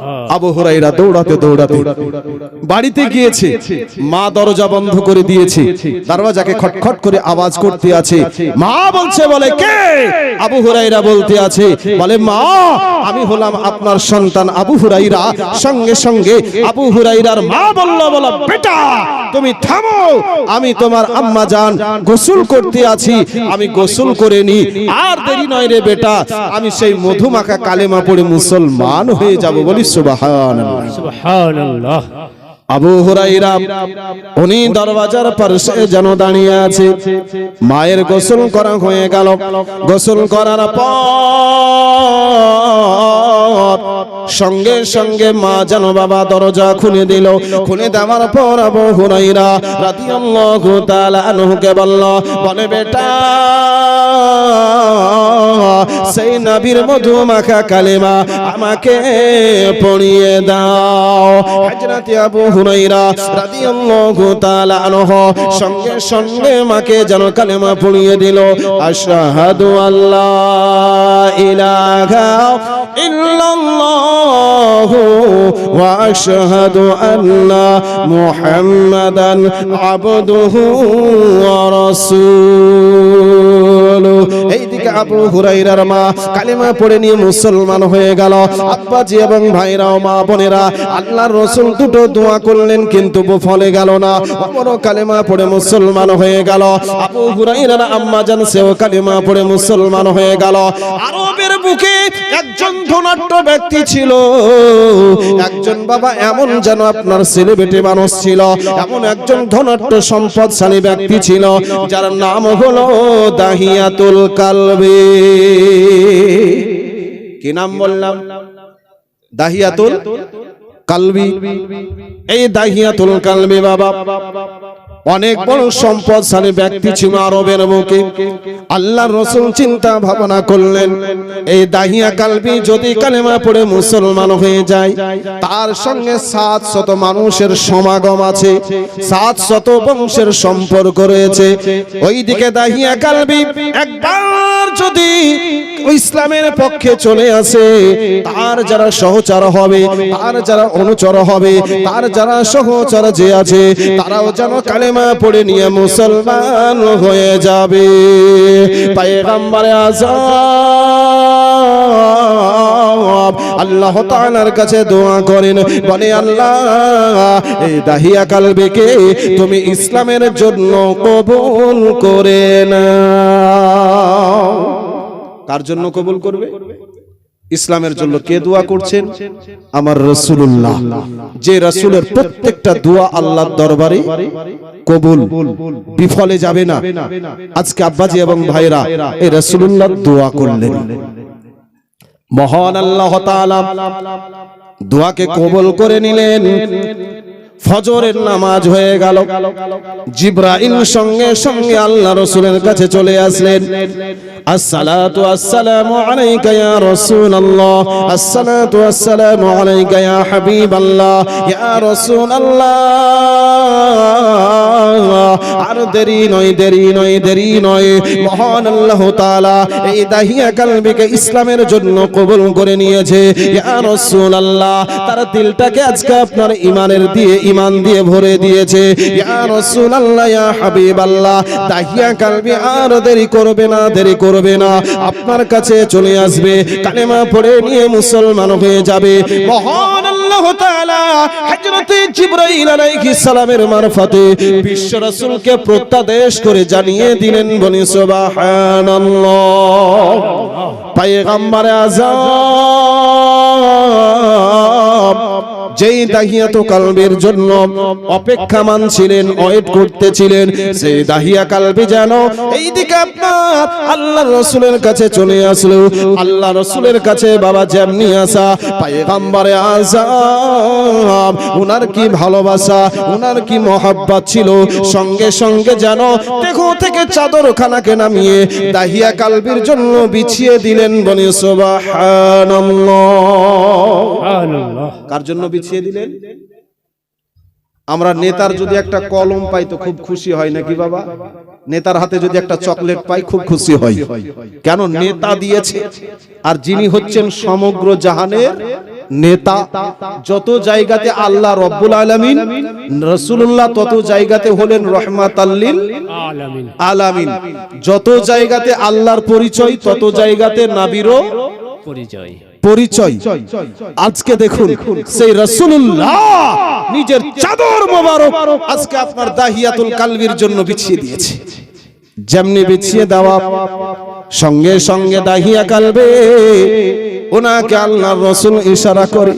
Oh. Abu হুরাইরা দৌড়াতে দৌড়াতে বাড়িতে গিয়েছে। মা দরজা বন্ধ করে দিয়েছে। দরওয়াজাকে খটখট করে আওয়াজ করতে আছে। মা বলছে, বলে, কে? আবু হুরাইরা বলতে আছে, বলে, মা, আমি হলাম আপনার সন্তান আবু হুরাইরা সঙ্গে সঙ্গে আবু হুরাইরার মা বলল, বলো, বেটা, তুমি থামো। আমি তোমার আম্মা জান গোসল করতে আছি। আমি গোসল করে নি। আর দেরি নয় রে বেটা, আমি সেই মধুমাখা কালেমা পড়ে মুসলমান হয়ে যাব বলি সুবহানাল্লাহ সুবহানাল্লাহ। আবু হুরাইরা উনি দরওয়াজার পাশে যেন দাঁড়িয়ে আছে। মায়ের গোসল করা হয়ে গেল। গোসল করার পর সঙ্গে সঙ্গে মা যেন বাবা দরজা খুলে দিল। খুলে দেওয়ার পর আবু হুরাইরা রাদিয়াল্লাহু বলল, বলে বেটা, সেই নবীর মধু মাখা কালেমা আমাকে পড়িয়ে দাও। হযরত আবু হুরাইরা রাদিয়াল্লাহু সঙ্গে সঙ্গে মাকে যেন কালেমা পড়িয়ে দিল, আশহাদু আল্লাহ ইলাহা ইল্লাল্লাহ। الله وأشهد أن محمدا عبده ورسوله. রাসূলুহু এইদিকে আবু হুরাইরার মা কালেমা পড়ে নিয়ে মুসলমান হয়ে গেল। আব্বাজি এবং ভাইরাও, মা বোনেরা, আল্লাহর রসুল দুটো দোয়া করলেন কিন্তু ফলে গেল না। অমরও কালেমা পড়ে মুসলমান হয়ে গেল। আবু হুরাইরার আম্মা জান সেও কালেমা পড়ে মুসলমান হয়ে গেল। আরবের বুকে একজন ধনাঢ্য ব্যক্তি ছিল। একজন বাবা এমন যেন আপনার সেলিব্রিটি মানুষ ছিল। এমন একজন ধনাঢ্য সম্পদশালী ব্যক্তি ছিল, যার নাম হলো দাহিয়াতুল কালবি। কি নাম বললাম? দাহিয়াতুল কালবি। এই দাহিয়াতুল কালবি বাবা। অনেক বড় সম্পদশালী ব্যক্তি ছিল আরবের বুকে আল্লাহ রসুল চিন্তা ভাবনা করলেন এই দাহিয়া কালবি যদি কালেমা পড়ে মুসলমান হয়ে যায় তার সঙ্গে সাত শত মানুষের সমাগম আছে সাত শত বংশের সম্পর্ক রয়েছে। ওইদিকে দাহিয়া কালবি একবার যদি ইসলামের পক্ষে চলে আসে, তার যারা সহচর হবে, তার যারা অনুচর হবে, তার যারা সহচর যে আছে, তারাও যেন কালেমা পড়ে নিয়ে মুসলমান হয়ে যাবে। পায়গাম্বারে আজাব আল্লাহ তাআলার কাছে দোয়া করেন। বলে, আল্লাহ, এই দাহিয়া কালবেকে তুমি ইসলামের জন্য কবুল করে কার জন্য কবুল করবে? ইসলামের জন্য কে দোয়া করছেন? আমার রসুল্লাহ যে রসুলের প্রত্যেকটা দোয়া আল্লাহর দরবারে কবুল, বিফলে যাবে না। আজকে আব্বাজি এবং ভাইরা এই রসুল্লাহ দোয়া করলেন। মহান আল্লাহ দোয়াকে কবল করে নিলেন। ফজরের নামাজ হয়ে গেল। জিব্রাইল সঙ্গে সঙ্গে আল্লাহ রসুলের কাছে চলে আসলেন। আসসালামু আসসালামু ইয়া আর দেরি নয় দেরি নয় দেরি নয়। মহান আল্লাহ তাআলা এই দাহিয়া কালবিকে ইসলামের জন্য কবুল করে নিয়েছে। ইয়া রাসূলুল্লাহ তার দিলটাকে আজকে আপনার ইমানের দিয়ে ইমান দিয়ে ভরে দিয়েছে। দেরি করবে না, দেরি করবে না। আপনার কাছে চলে আসবে, কালেমা পড়ে নিয়ে মুসলমান হয়ে যাবে। মহান আল্লাহ প্রত্যাদেশ করে জানিয়ে দিলেন বনি যেই দাহিয়াত কালবের জন্য অপেক্ষামান ছিলেন ওয়েট করতেছিলেন, সেই দাহিয়া কালবি যেন এইদিকে আপনার আল্লাহ রসুলের কাছে চলে আসলো। আল্লাহ রসুলের কাছে বাবা যেমনি আসা, পায়গাম্বারে আজাম উনার কি ভালোবাসা, উনার কি মহাব্বত ছিল, সঙ্গে সঙ্গে যেন দেখো থেকে চাদর খানাকে নামিয়ে দাহিয়া কালবির জন্য বিছিয়ে দিলেন সুবহানাল্লাহ। সুবহানাল্লাহ। কার জন্য বিছিয়ে দিলেন? আমরা নেতার যদি একটা কলম পাই তো খুব খুশি হয় নাকি বাবা? নেতার হাতে যদি একটা চকলেট পাই খুব খুশি হয়। কেন নেতা দিয়েছে? আর যিনি হচ্ছেন সমগ্র জাহানের নেতা যত জায়গাতে আল্লাহ রব্বুল আলামিন রসুল্লাহ তত জায়গাতে হলেন আলামিন। আলামিন। যত জায়গাতে আল্লাহর পরিচয় তত জায়গাতে নাবিরও পরিচয়। পরিচয়। আজকে দেখুন সেই রসুল্লাহ নিজের চাদর মোবারক দাহিয়াতুল কালবির জন্য বিছিয়ে দিয়েছে। যেমনি বিছিয়ে সঙ্গে সঙ্গে দাহিয়া কালবে। ওনাকে আল্লাহর রসুল ইশারা করে।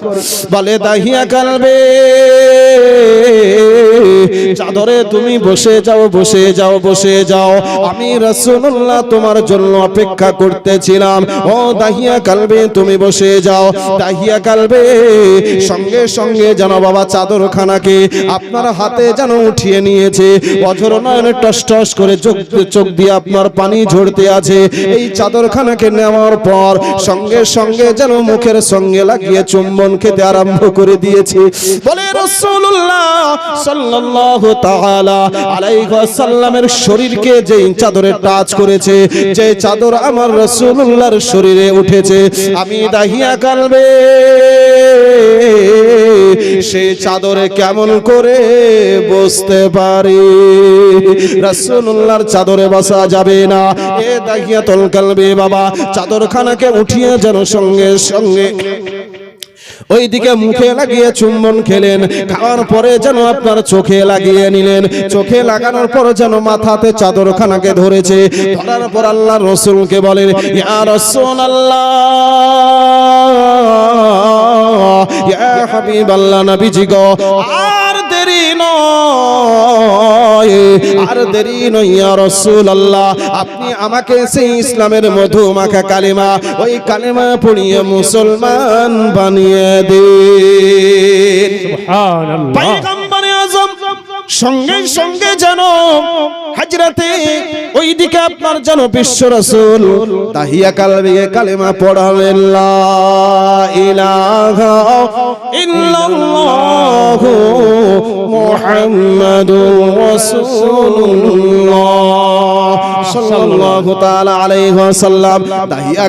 বলে, দাহিয়া কালবে, চাদরে তুমি বসে যাও বসে যাও বসে যাও। আমি রাসূলুল্লাহ তোমার জন্য অপেক্ষা করতেছিলাম। ও দাহিয়া কালবে, তুমি বসে যাও। দাহিয়া কালবে, সঙ্গে সঙ্গে যেন বাবা চাদরখানাকে আপনার হাতে যেন উঠিয়ে নিয়েছে। অঝর নয়নে টস টস করে চোখ চোখ দিয়ে আপনার পানি ঝরতে আছে। এই চাদরখানাকে নেওয়ার পর সঙ্গে সঙ্গে যেন মুখের সঙ্গে লাগিয়ে চুম্বন খেতে আরম্ভ করে দিয়েছে। বলে ওয়াসাল্লামের শরীরকে চাদরে টাচ করেছে, যে চাদর আমার রাসূলুল্লাহর শরীরে উঠেছে, আমি দাহিয়া কালবে। সে চাদরে কেমন করে বসতে পারি? রাসূলুল্লাহর চাদরে বসা যাবে না। এ দাহিয়া তল কালবে বাবা, চাদরখানাকে উঠিয়ে যেন সঙ্গে সঙ্গে। ওইদিকে মুখে লাগিয়ে চুম্বন খেলেন। খাওয়ার পরে যেন আপনার চোখে লাগিয়ে নিলেন। চোখে লাগানোর পর যেন মাথাতে চাদরখানাকে ধরেছে। ধরার পর আল্লাহ রসুলকে বলেন, ইয়া রসুল আল্লাহ ইয়া হাবিব আল্লাহ নবীজি গো, আর দেরি নয়। আর দেরি নইয়া রসুল আল্লাহ আপনি আমাকে সেই ইসলামের মধু মাখা কালিমা ওই কালিমা পড়িয়ে মুসলমান বানিয়ে দিন। সঙ্গে সঙ্গে যেন হাজরাতে ওইদিকে আপনার যেন বিশ্ব রাসূল। তাহিয়া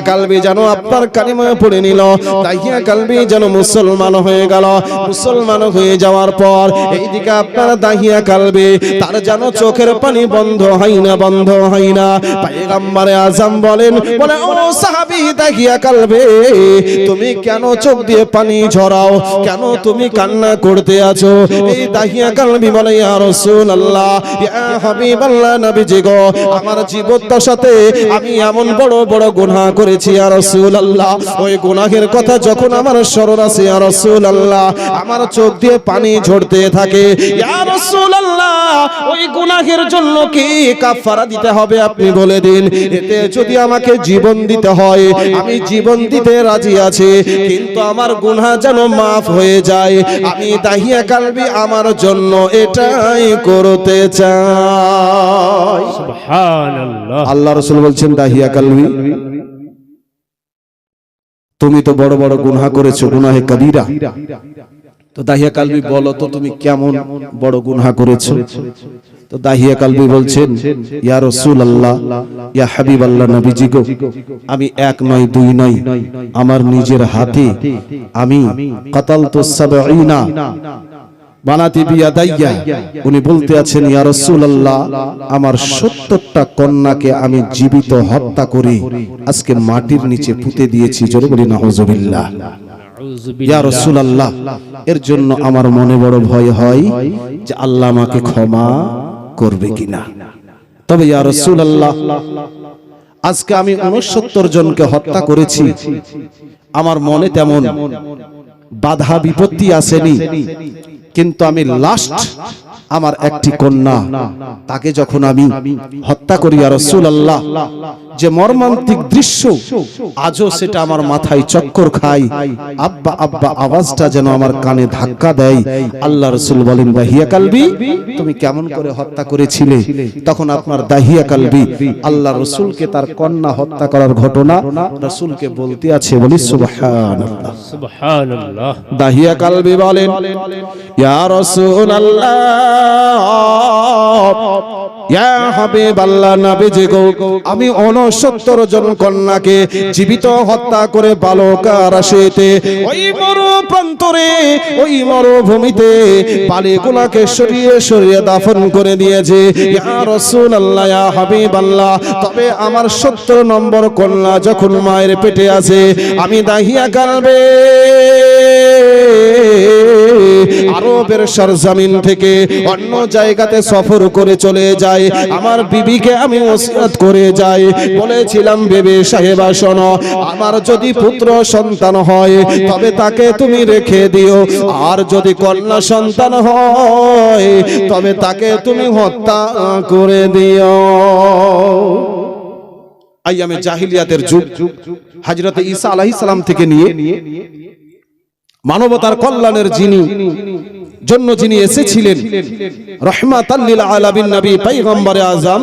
কালবে যেন আপনার কালিমা পড়ে নিল। তাহিয়া কালবে যেন মুসলমান হয়ে গেল। মুসলমান হয়ে যাওয়ার পর এইদিকে আপনার দাহিয়া কালবে, তার যেন চোখের পানি বন্ধ হয় না, বন্ধ হয় না। পায়গাম্বারে আজম বলেন, বলে, ও সাহাবী দাহিয়া কালবে, তুমি কেন চোখ দিয়ে পানি ঝরাও? কেন তুমি কান্না করতে আছো? এই দাহিয়া কালবি বলে, ইয়া রাসূলুল্লাহ, ইয়া হাবিবাল্লাহ নবীজি গো, আমার জীবদ্দশাতে আমি এমন বড় বড় গুনাহ করেছি, ইয়া রাসূলুল্লাহ। ওই গুনাহের কথা যখন আমার স্মরণ আসে ইয়া রাসূলুল্লাহ, আমার চোখ দিয়ে পানি ঝরতে থাকে। ইয়া রাসূলুল্লাহ, ওই গুনাহের জন্য কি কাফারা দিতে হবে আপনি বলে দিন এতে যদি আমাকে জীবন দিতে হয় আমি জীবন দিতে রাজি আছি কিন্তু আমার গুনাহ যেন মাফ হয়ে যায়। আমি দাহিয়া কালবি আমার জন্য এটাই করতে চাই। আল্লাহ রসুল বলছেন দাহিয়া কালবি তুমি তো বড় বড় গুনাহ করেছ গুনাহে কবিরা। তো দাহিয়া কালবি বলো তো তুমি কেমন বড় গুনাহ করেছ? তো দাহিয়া কালবি বলছেন, ইয়া রাসূল আল্লাহ ইয়া হাবিব আল্লাহ নবীজি গো আমি এক নয়, দুই নয়, আমার নিজের হাতে আমি কাতালতু সাবঈনা বানাতি বিয়াদাইয়া। উনি বলতে আছেন, ইয়া রাসূলুল্লাহ, আমার 70টা কন্যাকে আমি জীবিত হত্যা করে আজকে মাটির নিচে পুঁতে দিয়েছি। জোরে বলি, নাউজুবিল্লাহ। ইয়া রাসূলুল্লাহ, এর জন্য আমার মনে বড় ভয় হয় যে আল্লাহ আমাকে ক্ষমা করবে কিনা? তবে ইয়া রাসূলুল্লাহ আজকে আমি 69 জনকে হত্যা করেছি। আমার মনে তেমন। বাধা, বিপত্তি আসেনি। কিন্তু আমি লাস্ট আমার একটি কন্যা। তাকে যখন আমি হত্যা করি আর রাসূলুল্লাহ, যে মর্মান্তিক দৃশ্য, আজও সেটা আমার মাথায় চক্কর খায়। আব্বা আব্বা, আওয়াজটা যেন আমার কানে ধাক্কা দেয়। আল্লাহ রসুল বলেন, দাহিয়া কালবি, তুমি কেমন করে হত্যা করেছিলে? তখন আপনার দাহিয়া কালবি, আল্লাহ রসুলকে তার কন্যা হত্যা করার ঘটনা রসুলকে বলতে আছে বলি সুবহানাল্লাহ। দাহিয়া কালবি বলেন ইয়া রাসূলুল্লাহ আমি অনসত্তর জন কন্যাকে জীবিত হত্যা করে বালকার ওই মরু প্রান্তরে ওই মরুভূমিতে বালিগুলাকে সরিয়ে সরিয়ে দাফন করে দিয়েছে। তবে আমার সত্তর নম্বর কন্যা যখন মায়ের পেটে আছে, আমি দাহিয়া কালবে আরবের সরজমিন থেকে অন্য জায়গাতে সফর করে চলে যাই আমার বিবিকে আমি ওসিয়ত করে যাই। বলেছিলাম, বেবে সাহেবা, শোনো, আমার যদি পুত্র সন্তান হয়, তবে তাকে তুমি রেখে দিও। আর যদি কন্যা সন্তান হয়, তবে তাকে তুমি হত্যা করে দিও। আইয়ামে জাহিলিয়াতের যুগ হযরত ঈসা আলাইহিস সালাম থেকে নিয়ে মানবতার কল্যাণের যিনি জন্য যিনি এসেছিলেন রহমাতাল্লিল আলামিন নবী পয়গম্বরে আজম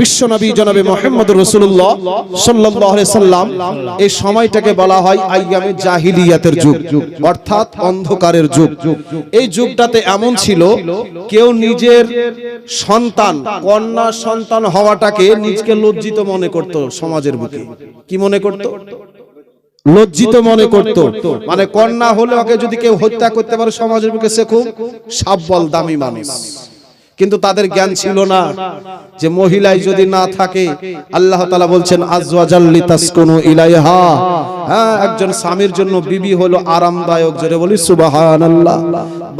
বিশ্ব নবী জনাবে মুহাম্মদুর রাসূলুল্লাহ সাল্লাল্লাহু আলাইহি সাল্লাম এই সময়টাকে বলা হয় আইয়ামে জাহিলিয়াতের যুগ অর্থাৎ অন্ধকারের যুগ। এই যুগটাতে এমন ছিল কেউ নিজের সন্তান কন্যা সন্তান হওয়াটাকে নিজকে লজ্জিত মনে করত সমাজের বুকে। কি মনে করত? লজ্জিত মনে করত। মানে কন্যা হলে ওকে যদি কেউ হত্যা করতে পারে সমাজের বুকে সে খুব সাব্বল দামি মানুষ। কিন্তু তাদের জ্ঞান ছিল না যে মহিলাই যদি না থাকে আল্লাহ তাআলা বলছেন আজওয়াজাল্লি তাসকুনু ইলাইহা। হ্যাঁ একজন স্বামীর জন্য বিবি হলো আরামদায়ক জোরে বলি সুবহানাল্লাহ।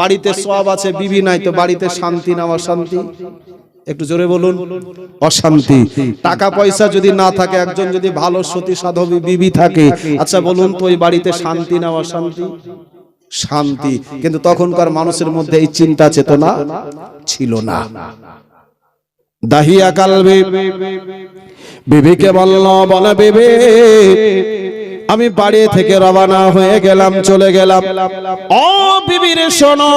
বাড়িতে সব আছে বিবি নাই তো বাড়িতে শান্তি না অশান্তি? একটু জোরে বলুন, অশান্তি। টাকা পয়সা যদি না থাকে, একজন যদি ভালো সতী সাধবী বিবি থাকে আচ্ছা বলুন তো ওই বাড়িতে শান্তি না অশান্তি? শান্তি। কিন্তু তখনকার মানুষের মধ্যে এই চিন্তা চেতনা ছিল না। দাহিয়া কালবে, বিবিকে বলল বলে, বেবে আমি বাড়ি থেকে রবানা হয়ে গেলাম, চলে গেলাম। ও বিবির শোনো,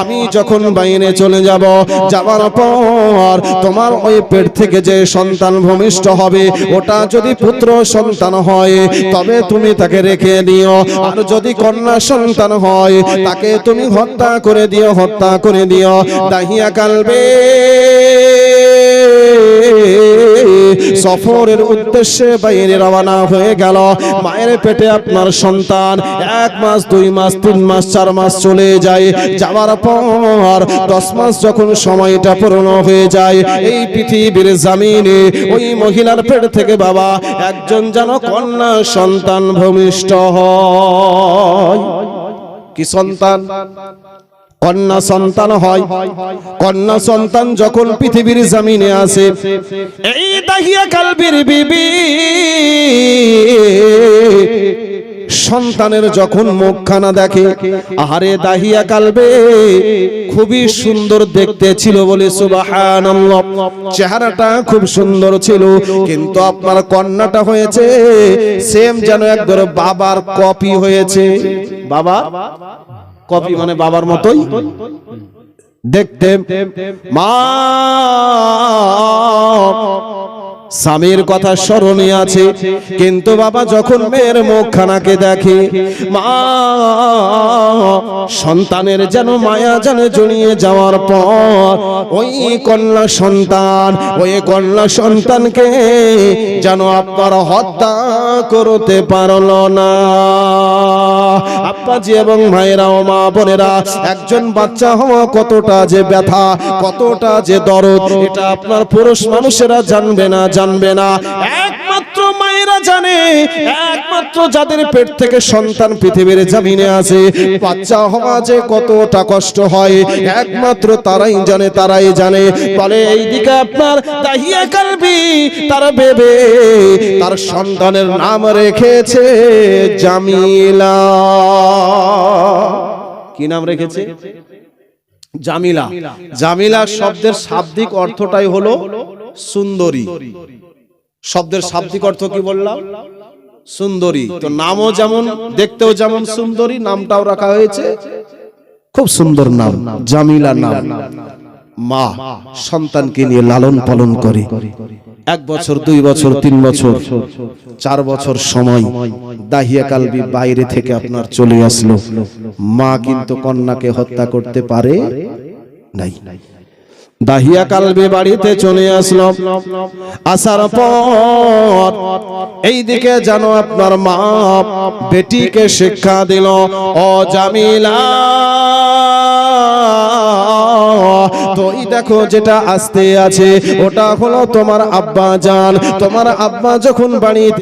আমি যখন বাইরে চলে যাব যাবার পর তোমার ওই পেট থেকে যে সন্তান ভূমিষ্ঠ হবে, ওটা যদি পুত্র সন্তান হয়, তবে তুমি তাকে রেখে দিও। আর যদি কন্যা সন্তান হয়, তাকে তুমি হত্যা করে দিও, হত্যা করে দিও। দাহিয়া কালবে। সফরের উদ্দেশ্যে বাইরে রওনা হয়ে গেল। মায়ের পেটে আপনার সন্তান। এক মাস, দুই মাস, তিন মাস, চার মাস চলে যায়। যাওয়ার পর দশ মাস যখন সময়টা পূর্ণ হয়ে যায়, এই পৃথিবীর জামিনে ওই মহিলার পেট থেকে বাবা, একজন যেন কন্যা সন্তান ভূমিষ্ঠ হয়। কি সন্তান? কন্যা সন্তান হয়। কন্যা সন্তান যখন পৃথিবীর জমিনে আসে, এই দাহিয়া কালবির বিবি সন্তানের যখন মুখখানা দেখে, আহারে দাহিয়া কালবে, খুবই সুন্দর দেখতে ছিল বলে সুবহানাল্লাহ। চেহারাটা খুব সুন্দর ছিল, কিন্তু আপনার কন্যাটা হয়েছে সেম যেন একবার বাবার কপি হয়েছে। বাবা? কপি মানে বাবার মতোই। দেখতে মা স্বামীর কথা স্মরণে আছে। কিন্তু বাবা যখন মেয়ের মুখখানাকে দেখে, মা, সন্তানের যেন মায়া যেন জড়িয়ে যাওয়ার পর, ওই কন্যা সন্তান, ওই কন্যা সন্তানকে যেন আপনার হত্যা করতে পারল না। আব্বাজি এবং ভাইরা ও মা বোনেরা, একজন বাচ্চা হওয়া কতটা যে ব্যথা, কতটা যে দরদ, এটা আপনার পুরুষ মানুষেরা জানবে না জানবে না। একমাত্র মায়েরা জানে, একমাত্র যাদের পেট থেকে সন্তান পৃথিবীর জামিনে আছে। বাচ্চা হওয়া যে কতটা কষ্ট হয়, একমাত্র তারাই জানে তারাই জানে। বলে, এইদিকে আপনার দাহিয়া কালবি, তার বেবে, তার সন্তানের নাম রেখেছে জামিলা। কি নাম রেখেছে? জামিলা। জামিলা শব্দের শাব্দিক অর্থটাই হলো সুন্দরী। শব্দের শাব্দিক অর্থ কি বললাম? সুন্দরী। তো নামও যেমন, দেখতেও যেমন সুন্দরী, নামটাও রাখা হয়েছে। খুব সুন্দর নাম, জামিলা নাম। মা সন্তানকে নিয়ে লালন পালন করে। এক বছর, দুই বছর, তিন বছর, চার বছর সময় দাহিয়া কালবি বাইরে থেকে আপনার চলে আসলো। মা কিন্তু কন্যাকে হত্যা করতে পারে নাই। দাহিয়া কালবে বাড়িতে চলে আসলো আসার পর এইদিকে যেন আপনার মা বেটিকে শিক্ষা দিল, ও জামিলা তো এই দেখো যেটা আসতে আছে, ওটা হলো তোমার আব্বা জান। তোমার আব্বা যখন বাড়িতে